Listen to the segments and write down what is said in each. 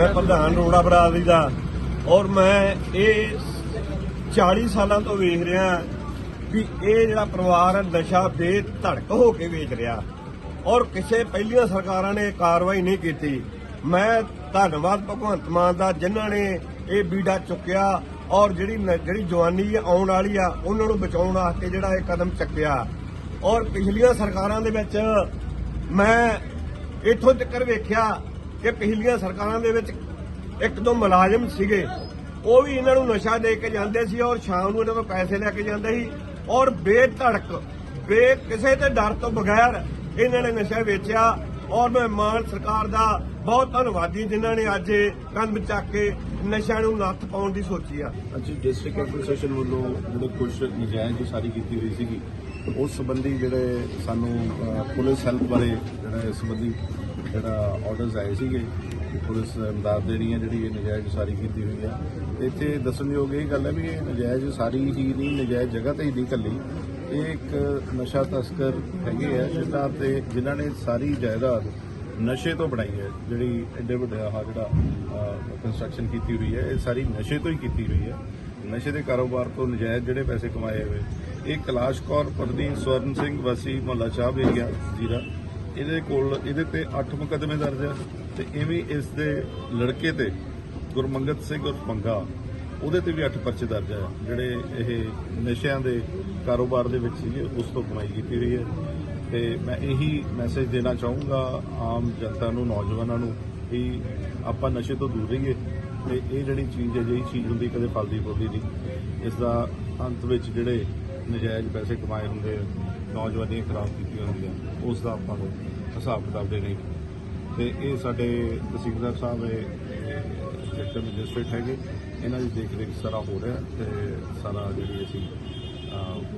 ਮੈਂ ਪ੍ਰਧਾਨ ਰੋੜਾ ਬਰਾਦਰੀ ਦਾ ਔਰ ਮੈਂ ਇਹ 40 ਸਾਲਾਂ ਤੋਂ ਵੇਖ ਰਿਹਾ ਕਿ ਇਹ ਜਿਹੜਾ ਪਰਿਵਾਰ ਹੈ, ਨਸ਼ਾ ਬੇਧੜਕ ਹੋ ਕੇ ਵੇਚ ਰਿਹਾ। ਔਰ ਕਿਸੇ ਪਹਿਲੀਆਂ ਸਰਕਾਰਾਂ ਨੇ ਕਾਰਵਾਈ ਨਹੀਂ ਕੀਤੀ। ਮੈਂ ਧੰਨਵਾਦ ਭਗਵੰਤ ਮਾਨ ਦਾ, ਜਿਨ੍ਹਾਂ ਨੇ ਇਹ ਬੀੜਾ ਚੁੱਕਿਆ ਔਰ ਜਿਹੜੀ ਜਿਹੜੀ ਜਵਾਨੀ ਆਉਣ ਵਾਲੀ ਆ, ਉਹਨਾਂ ਨੂੰ ਬਚਾਉਣ ਵਾਸਤੇ ਜਿਹੜਾ ਇਹ ਕਦਮ ਚੱਕਿਆ। ਔਰ ਪਿਛਲੀਆਂ ਸਰਕਾਰਾਂ ਦੇ ਵਿੱਚ ਮੈਂ ਇੱਥੋਂ ਤੱਕ ਵੇਖਿਆ ਕਿ ਪਿਛਲੀਆਂ ਸਰਕਾਰਾਂ ਦੇ ਵਿੱਚ ਇੱਕ ਦੋ ਮੁਲਾਜ਼ਮ ਸੀਗੇ। ਉਹ ਵੀ ਇਹਨਾਂ ਨੂੰ ਨਸ਼ਾ ਦੇ ਕੇ ਜਾਂਦੇ ਸੀ ਔਰ ਸ਼ਾਮ ਨੂੰ ਇਹਨਾਂ ਤੋਂ ਪੈਸੇ ਲੈ ਕੇ ਜਾਂਦੇ ਸੀ ਔਰ ਬੇਧੜਕ, ਬੇ ਕਿਸੇ ਤੇ ਡਰ ਤੋਂ ਬਗੈਰ ਇਹਨਾਂ ਨੇ ਨਸ਼ਾ ਵੇਚਿਆ ਔਰ ਮੈਂ ਮਾਨ ਸਰਕਾਰ ਦਾ ਬਹੁਤ ਧੰਨਵਾਦੀ ਜਿਨ੍ਹਾਂ ਨੇ ਅੱਜ ਇਹ ਚੱਕ ਕੇ ਨਸ਼ਾ ਨੂੰ ਨੱਥ ਪਾਉਣ ਦੀ ਸੋਚੀ ਆ। ਅੱਜ ਡਿਸਟ੍ਰਿਕਟ ਐਡਮਿਨਿਸਟ੍ਰੇਸ਼ਨ ਵੱਲੋਂ ਜਿਹੜੇ ਕੁਝ ਨਜਾਇਜ਼ ਸਾਰੀ ਕੀਤੀ ਹੋਈ ਸੀਗੀ ਉਸ ਸੰਬੰਧੀ ਜਿਹੜੇ ਸਾਨੂੰ ਪੁਲਿਸ ਹੈਲਪ ਬਾਰੇ ਜਿਹੜਾ ਇਸ ਸੰਬੰਧੀ ਜਿਹੜਾ ਆਰਡਰਸ ਆਏ ਸੀਗੇ, ਕਿ ਪੁਲਿਸ ਇਮਦਾਦ ਦੇਣੀ ਹੈ ਜਿਹੜੀ ਇਹ ਨਜਾਇਜ਼ ਸਾਰੀ ਕੀਤੀ ਹੋਈ ਹੈ। ਇੱਥੇ ਦੱਸਣਯੋਗ ਇਹ ਗੱਲ ਹੈ ਵੀ ਇਹ ਨਜਾਇਜ਼ ਸਾਰੀ ਹੀ ਨਹੀਂ, ਨਜਾਇਜ਼ ਜਗ੍ਹਾ ਤੇ ਹੀ ਨਹੀਂ ਕੱਲੀ ਇਹ ਇੱਕ ਨਸ਼ਾ ਤਸਕਰ ਹੈਗੇ ਆ ਜਿਨ੍ਹਾਂ ਤੇ ਜਿਨ੍ਹਾਂ ਨੇ ਸਾਰੀ ਜਾਇਦਾਦ ਨਸ਼ੇ ਤੋਂ ਬਣਾਈ ਹੈ, ਜਿਹੜੀ ਐਡੇ ਵੱਡਾ ਆਹ ਜਿਹੜਾ ਕੰਸਟਰਕਸ਼ਨ ਕੀਤੀ ਹੋਈ ਹੈ, ਇਹ ਸਾਰੀ ਨਸ਼ੇ ਤੋਂ ਹੀ ਕੀਤੀ ਹੋਈ ਹੈ। ਨਸ਼ੇ ਦੇ ਕਾਰੋਬਾਰ ਤੋਂ ਨਜਾਇਜ਼ ਜਿਹੜੇ ਪੈਸੇ ਕਮਾਏ ਹੋਏ ਇਹ ਕੈਲਾਸ਼ ਕੌਰ ਪਤਨੀ ਸਵਰਨ ਸਿੰਘ, ਵਾਸੀ ਮੁਹੱਲਾ ਚਾਹ ਏਰੀਆ ਜੀਰਾ। ਇਹਦੇ ਕੋਲ, ਇਹਦੇ ਤੇ 8 ਮੁਕੱਦਮੇ ਦਰਜ ਹੈ ਤੇ ਇਵੇਂ ਇਸ ਦੇ ਲੜਕੇ ਤੇ ਗੁਰਮੰਗਤ ਸਿੰਘ ਉਰਫ ਪੰਗਾ, ਉਹਦੇ ਤੇ ਵੀ 8 ਪਰਚੇ ਦਰਜ ਹੈ ਜਿਹੜੇ ਇਹ ਨਸ਼ਿਆਂ ਦੇ ਕਾਰੋਬਾਰ ਦੇ ਵਿੱਚ ਸੀਗੇ, ਉਸ ਤੋਂ ਕਮਾਈ ਕੀਤੀ ਹੋਈ ਹੈ ਤੇ ਮੈਂ ਇਹੀ ਮੈਸੇਜ ਦੇਣਾ ਚਾਹੂੰਗਾ ਆਮ ਜਨਤਾ ਨੂੰ, ਨੌਜਵਾਨਾਂ ਨੂੰ ਕਿ ਆਪਾਂ ਨਸ਼ੇ ਤੋਂ ਦੂਰ ਰਹੀਏ ਤੇ ਇਹ ਜਿਹੜੀ ਚੀਜ਼ ਹੈ ਜਿਹੜੀ ਚੀਜ਼ ਹੁੰਦੀ ਕਦੇ ਫਲਦੀ ਫੁੱਲਦੀ ਨਹੀਂ। ਇਸ ਦਾ ਅੰਤ ਵਿੱਚ ਜਿਹੜੇ ਨਜਾਇਜ਼ ਪੈਸੇ ਕਮਾਏ ਹੁੰਦੇ ਨੌਜਵਾਨੀਆਂ ਖਰਾਬ ਕੀਤੀਆਂ ਹੁੰਦੀਆਂ, ਉਸ ਦਾ ਆਪਾਂ ਨੂੰ ਹਿਸਾਬ ਕਿਤਾਬ ਦੇ ਨਹੀਂ ਤੇ ਇਹ ਸਾਡੇ ਤਹਿਸੀਲਦਾਰ ਸਾਹਿਬ ਇਹ ਸੈਕਟਰ ਮੈਜਿਸਟ੍ਰੇਟ ਹੈਗੇ, ਇਹਨਾਂ ਦੀ ਦੇਖ ਰੇਖ ਸਾਰਾ ਹੋ ਰਿਹਾ ਤੇ ਸਾਰਾ ਜਿਹੜੀ ਅਸੀਂ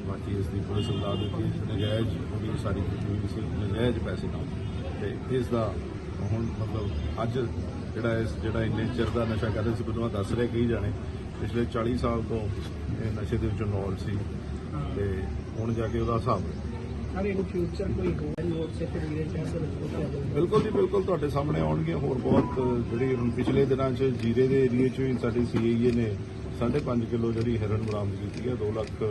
ਬਾਕੀ ਇਸ ਦੀ ਪੁਲਿਸ ਬੁਲਾ ਦਿੱਤੀ, ਨਜਾਇਜ਼ ਉਹਦੀ ਸਾਰੀ ਕੀਤੀ ਸੀ, ਨਜਾਇਜ਼ ਪੈਸੇ ਨਾਲ। ਤੇ ਇਸ ਦਾ ਹੁਣ ਮਤਲਬ ਅੱਜ ਜਿਹੜਾ ਇਸ, ਜਿਹੜਾ ਇੰਨੇ ਚਿਰ ਦਾ ਨਸ਼ਾ ਕਰਦੇ ਸੀ, ਮੈਨੂੰ ਦੱਸ ਰਿਹਾ ਕਈ ਜਾਣੇ, ਪਿਛਲੇ 40 ਸਾਲ ਤੋਂ ਇਹ ਨਸ਼ੇ ਦੇ ਵਿੱਚੋਂ ਨੌਲ ਸੀ। ਤੇ ਹੁਣ ਜਾ ਕੇ ਉਹਦਾ ਹਿਸਾਬ ਸਰ ਇਨ ਫਿਊਚਰ ਕੋਈ ਹੋਰ ਨੋਟ ਸੇ ਫਿਰ ਵੀਰੇ ਚਾਂਸ ਬਿਲਕੁਲ ਜੀ ਬਿਲਕੁਲ ਤੁਹਾਡੇ ਸਾਹਮਣੇ ਆਉਣਗੀਆਂ ਹੋਰ ਬਹੁਤ ਜਿਹੜੀ ਹੁਣ ਪਿਛਲੇ ਦਿਨਾਂ 'ਚ ਜੀਰੇ ਦੇ ਏਰੀਏ 'ਚ ਵੀ ਸਾਡੀ ਸੀਆਈਏ ਨੇ 5.5 ਕਿਲੋ ਜਿਹੜੀ ਹੈਰਨ ਬਰਾਮਦ ਕੀਤੀ ਹੈ 2 ਲੱਖ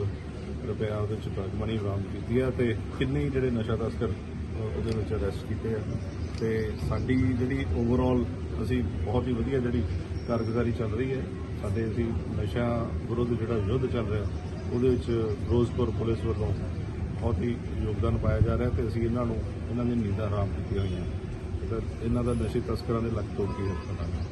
ਰੁਪਇਆ ਉਹਦੇ 'ਚ ਡਰਗ ਮਨੀ ਬਰਾਮਦ ਕੀਤੀ ਹੈ ਤੇ ਕਿੰਨੇ ਜਿਹੜੇ ਨਸ਼ਾ ਤਸਕਰ ਉਹਦੇ ਵਿੱਚ ਅਰੈਸਟ ਕੀਤੇ ਆ। ਤੇ ਸਾਡੀ ਜਿਹੜੀ ਓਵਰਆਲ ਅਸੀਂ ਬਹੁਤ ਹੀ ਵਧੀਆ ਜਿਹੜੀ ਕਾਰਗੁਜ਼ਾਰੀ ਚੱਲ ਰਹੀ ਹੈ। ਸਾਡੇ ਅਸੀਂ ਨਸ਼ਾ ਵਿਰੁੱਧ ਜਿਹੜਾ ਯੁੱਧ ਚੱਲ ਰਿਹਾ ਉਹਦੇ ਵਿੱਚ ਫਿਰੋਜ਼ਪੁਰ ਪੁਲਿਸ ਵੱਲੋਂ ਬਹੁਤ ਹੀ ਯੋਗਦਾਨ ਪਾਇਆ ਜਾ ਰਿਹਾ ਤੇ ਅਸੀਂ ਇਹਨਾਂ ਨੂੰ, ਇਹਨਾਂ ਦੀਆਂ ਨੀਂਦਾਂ ਹਰਾਮ ਕੀਤੀਆਂ ਹੋਈਆਂ। ਇਹਨਾਂ ਦਾ ਨਸ਼ੇ ਤਸਕਰਾਂ ਦੇ ਲੱਕ ਤੋੜ ਕੇ ਹੱਥਾਂ